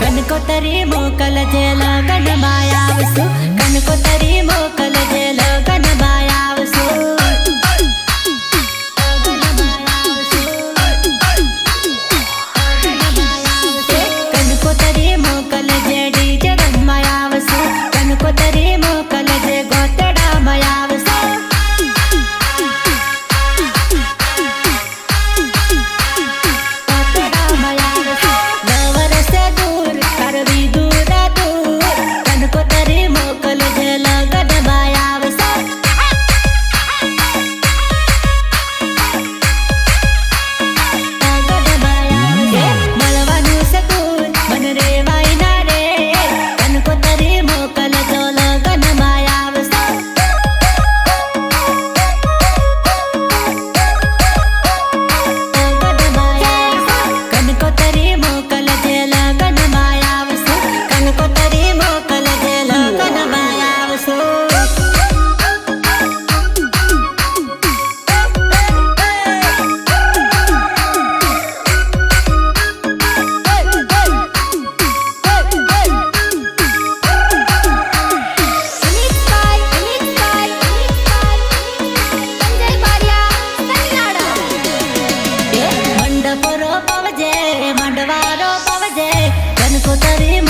కనుకొత్తరేమో కలచేలా కనమాయా వస్తు కనుకొత్తరే put